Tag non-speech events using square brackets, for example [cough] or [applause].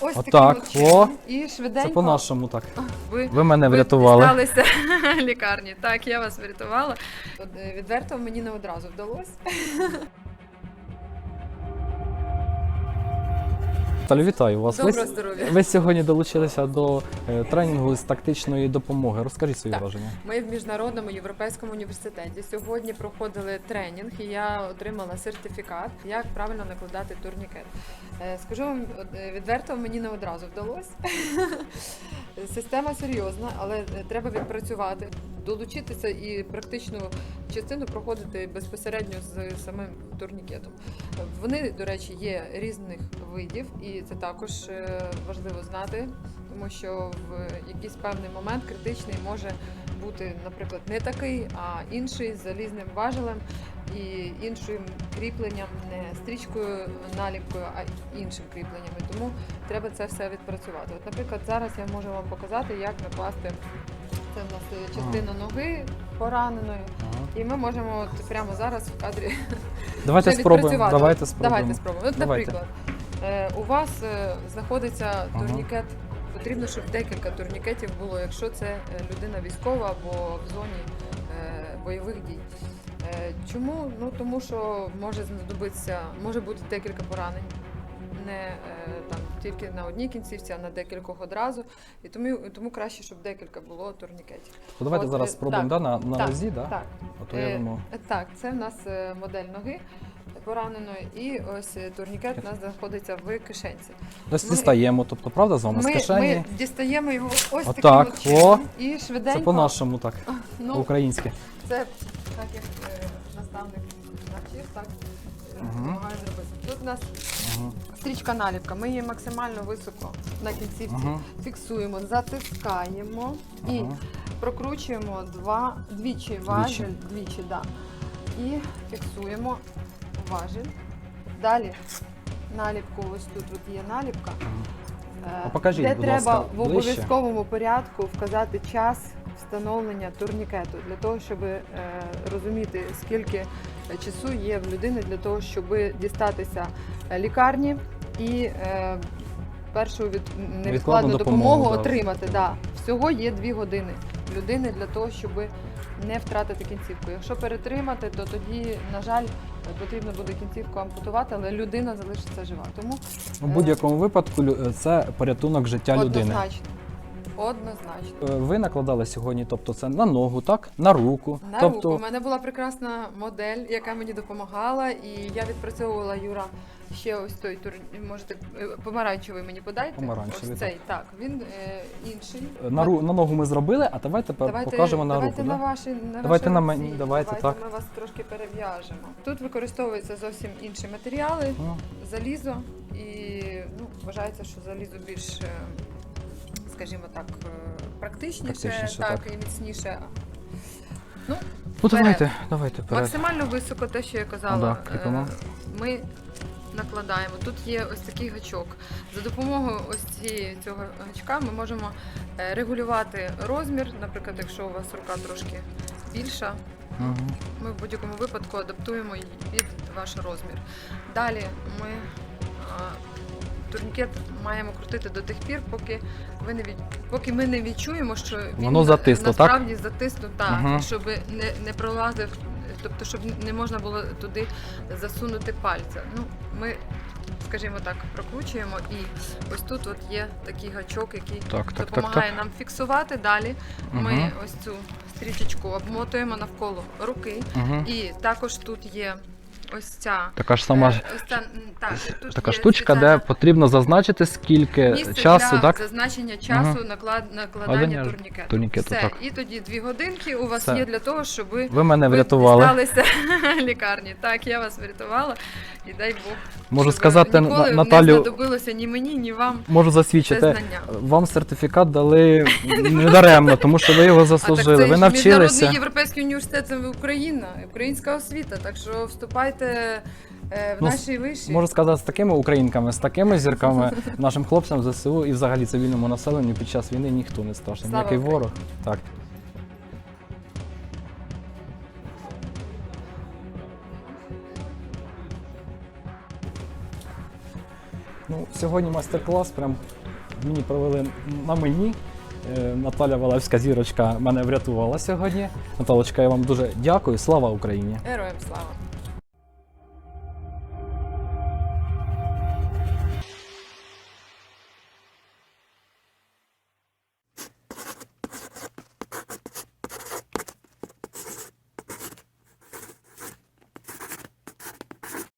ось Отак, таким от о, чином. І швиденько Це по-нашому так. ви, Ви мене врятували. дізналися [laughs] лікарні. Так, я вас врятувала. От, е, Відверто мені не одразу вдалося. [laughs] Талю, вітаю вас. Ви, Доброго здоров'я. ви сьогодні долучилися до е, тренінгу з тактичної допомоги. Розкажіть свої Так. враження. Ми в міжнародному європейському університеті сьогодні проходили тренінг, і я отримала сертифікат, як правильно накладати турнікет. Е, Скажу вам е, відверто, мені не одразу вдалося. [laughs] Система серйозна, але треба відпрацювати, долучитися і практичну частину проходити безпосередньо з самим турнікетом. Вони, до речі, є різних видів, і це також е, важливо знати, тому що в якийсь певний момент критичний може бути, наприклад, не такий, а інший з залізним важелем і іншим кріпленням, не стрічкою, наліпкою, а іншим кріпленнями. Тому треба це все відпрацювати. От, наприклад, зараз я можу вам показати, як накласти це в нас е, частина ноги пораненої, Ага. і ми можемо от прямо зараз в кадрі Давайте спробуємо. відпрацювати. Давайте спробуємо. Давайте спробуємо. От, Давайте. наприклад, е, у вас е, знаходиться Ага. турнікет. Потрібно, щоб декілька турнікетів було, якщо це е, людина військова або в зоні е, бойових дій. Е, Чому? Ну тому що може знадобитися, може бути декілька поранень. Не е, там тільки на одній кінцівці, а на декількох одразу. І тому, тому краще, щоб декілька було турнікетів. То давайте От, зараз е, спробуємо так, да, на, на так, нозі, да? Так. То Е. Так, це в нас модель ноги пораненої, і ось турнікет у нас знаходиться в кишенці. Ось ми- дістаємо, тобто, правда, з вами з кишені. ми дістаємо його ось таким Отак, от чином, о, і швиденько. Це по-нашому так, [laughs] ну, по-українськи. це так як наставник навчив, так допомагає зробити. Тут у нас стрічка наліпка. Ми її максимально високо на кінцівці Ага. фіксуємо, затискаємо і Ага. прокручуємо два, двічі важель, двічі, да. І фіксуємо важель. Далі наліпку, ось тут от є наліпка. е, А покажіть, де будь треба ласка, в ближче. обов'язковому порядку вказати час встановлення турнікету для того, щоб е, розуміти, скільки часу є в людини для того, щоб дістатися е, лікарні і е, першу від невідкладну Відкладну допомогу, допомогу, отримати. Да. Всього є дві години людини для того, щоб не втратити кінцівку. Якщо перетримати, то тоді, на жаль, потрібно буде кінцівку ампутувати, але людина залишиться жива. Тому У будь-якому випадку це порятунок життя людини. однозначно. Однозначно. Е, Ви накладали сьогодні, тобто це на ногу, так? На руку. На тобто, руку у мене була прекрасна модель, яка мені допомагала, і я відпрацьовувала Юра ще ось той тур. Можете е, помаранчевий мені подайте. Помаранчевий, ось цей. Так, він е, інший. на, ру, на ногу ми зробили, а давайте Давайте, покажемо на давайте руку. на да? ваші на Давайте ваші на мені, давайте, так. Ми вас трошки перев'яжемо. Тут використовуються зовсім інші матеріали, Ну, залізо, і ну, вважається, що залізо більш, е, скажімо так, е, практичніше, Практичніше, так, так. і міцніше. ну Вперед. давайте, давайте вперед. Максимально високо те, що я казала, Да, е, ми накладаємо. Тут є ось такий гачок. За допомогою ось цієї цього гачка ми можемо е, регулювати розмір. Наприклад, якщо у вас рука трошки більша, Мгм. ми в будь-якому випадку адаптуємо її під ваш розмір. Далі ми турнікет маємо крутити до тих пір, поки ви не від... поки ми не відчуємо, що він Воно затисло, так? насправді затиснув, так, Мгм. щоб не, не пролазив, тобто щоб не можна було туди засунути пальця. Ну, ми, скажімо так, прокручуємо, і ось тут от є такий гачок, який Так, так, так, допомагає так. нам фіксувати. Далі ми Мгм. ось цю стрічечку обмотуємо навколо руки. Мгм. І також тут є ось ця. Така ж сама ж е, ось ця, так, тут така є штучка, де потрібно зазначити, скільки місце часу, для так? зазначення часу Мгм. наклад, накладання турнікету. турнікету, Все. так. І тоді дві годинки у вас Все. є для того, щоб ви, Ви мене врятували. дісталися [laughs] лікарні. Так, я вас врятувала. І дай Бог. Можу сказати, ніколи На- не Наталю, знадобилося ні мені, ні вам можу засвідчити. знання. Вам сертифікат дали [laughs] недаремно, тому що ви його А так заслужили. це ви навчилися. Міжнародний європейський університет це Україна, українська освіта. Так що вступайте е, в Ну, наші виші. Можу сказати, з такими українками, з такими зірками, [laughs] нашим хлопцям ЗСУ і взагалі цивільному населенню під час війни ніхто не страшний. Слава Ніякий Україні. ворог. Так. Ну, сьогодні майстер-клас прям мені провели на мені. Е, Наталя Валевська зірочка мене врятувала сьогодні. Наталочка, я вам дуже дякую. Слава Україні! Героям слава!